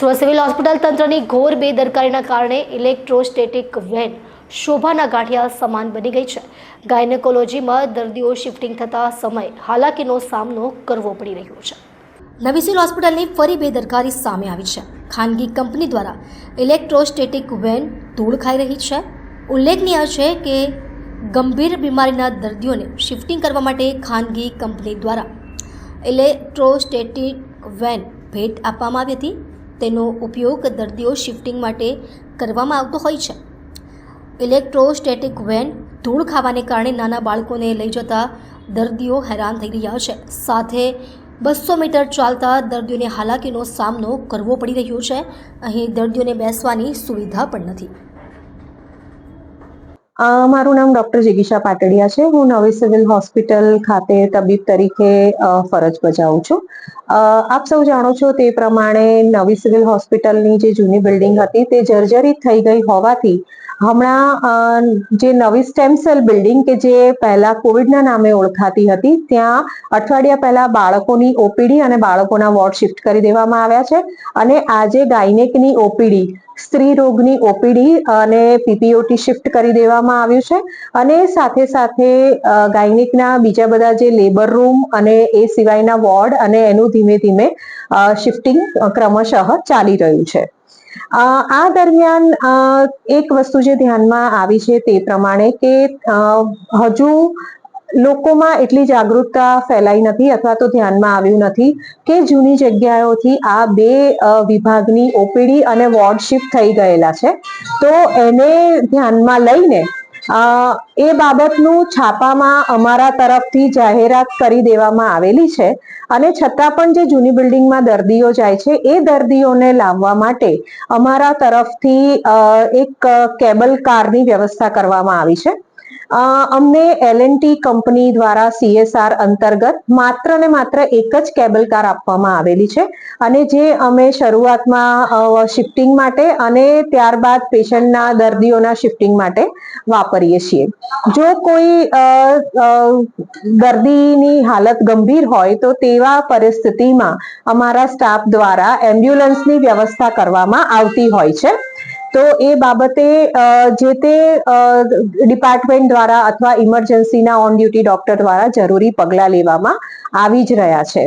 Surat civil hospital તંત્રની ઘોર બેદરકારીના કારણે ઇલેક્ટ્રોસ્ટેટિક વેન શોભાના ગાંઠિયા સમાન બની ગઈ છે. ગાયનેકોલોજીમાં દર્દીઓ શિફ્ટિંગ થતા સમય હાલાકીનો સામનો કરવો પડી રહ્યો છે. નવી સિવિલ હોસ્પિટલની ફરી બેદરકારી સામે આવી છે. ખાનગી કંપની દ્વારા ઇલેક્ટ્રોસ્ટેટિક વેન ધૂળ ખાઈ રહી છે. ઉલ્લેખનીય છે કે ગંભીર બીમારીના દર્દીઓને શિફ્ટિંગ કરવા માટે ખાનગી કંપની દ્વારા ઇલેક્ટ્રોસ્ટેટિક વેન ભેટ આપવામાં આવી હતી. તેનો ઉપયોગ દર્દીઓ શિફ્ટિંગ માટે કરવામાં આવતો હોય છે. ઇલેક્ટ્રોસ્ટેટિક વેન ધૂળ ખાવાને કારણે નાના બાળકોને લઈ જતા દર્દીઓ હેરાન થઈ રહ્યા છે. સાથે બસો મીટર ચાલતા દર્દીઓને હાલાકીનો સામનો કરવો પડી રહ્યો છે. અહીં દર્દીઓને બેસવાની સુવિધા પણ નથી. મારું નામ ડોક્ટર જિગીશા પાટડિયા છે. હું નવી સિવિલ હોસ્પિટલ ખાતે તબીબ તરીકે ફરજ બજાવું છું. આપ સૌ જાણો છો તે પ્રમાણે નવી સિવિલ હોસ્પિટલની જે જૂની બિલ્ડિંગ હતી તે જર્જરિત થઈ ગઈ હોવાથી હમણાં જે નવી સ્ટેમ સેલ બિલ્ડિંગ કે જે પહેલા કોવિડના નામે ઓળખાતી હતી, ત્યાં અઠવાડિયા પહેલા બાળકોની ઓપીડી અને બાળકોના વોર્ડ શિફ્ટ કરી દેવામાં આવ્યા છે. અને આજે ગાયનેકની ઓપીડી સ્ત્રી રોગની ઓપીડી અને પીપીઓટી શિફ્ટ કરી દેવામાં આવ્યું છે અને સાથે સાથે ગાયનિકના બીજા બધા જે લેબર રૂમ અને એ સિવાયના વોર્ડ અને એનું ધીમે ધીમે શિફ્ટિંગ ક્રમશઃ ચાલી રહ્યું છે. આ દરમિયાન એક વસ્તુ જે ધ્યાનમાં આવી છે તે પ્રમાણે કે હજુ લોકોમાં એટલી જાગૃતતા ફેલાઈ નથી અથવા તો ધ્યાનમાં આવ્યું નથી કે જૂની જગ્યાઓથી આ બે વિભાગની ઓપીડી અને વોર્ડ થઈ ગયેલા છે. તો એને ધ્યાનમાં લઈને એ બાબતનું છાપામાં અમારા તરફથી જાહેરાત કરી દેવામાં આવેલી છે અને છતાં પણ જે જૂની બિલ્ડિંગમાં દર્દીઓ જાય છે, એ દર્દીઓને લાવવા માટે અમારા તરફથી એક કેબલ કારની વ્યવસ્થા કરવામાં આવી છે. અમને એલએનટી કંપની દ્વારા સીએસઆર અંતર્ગત માત્ર ને માત્ર એક જ કેબલ કાર આપવામાં આવેલી છે. અને જે અમે શરૂઆતમાં શિફ્ટિંગ માટે અને ત્યારબાદ પેશન્ટના દર્દીઓના શિફ્ટિંગ માટે વાપરીએ છીએ. જો કોઈ દર્દીની હાલત ગંભીર હોય તો તેવા પરિસ્થિતિમાં અમારા સ્ટાફ દ્વારા એમ્બ્યુલન્સની વ્યવસ્થા કરવામાં આવતી હોય છે. તો એ બાબતે જે તે ડિપાર્ટમેન્ટ દ્વારા અથવા ઇમરજન્સીના ઓન ડ્યુટી ડોક્ટર દ્વારા જરૂરી પગલાં લેવામાં આવી જ રહ્યા છે.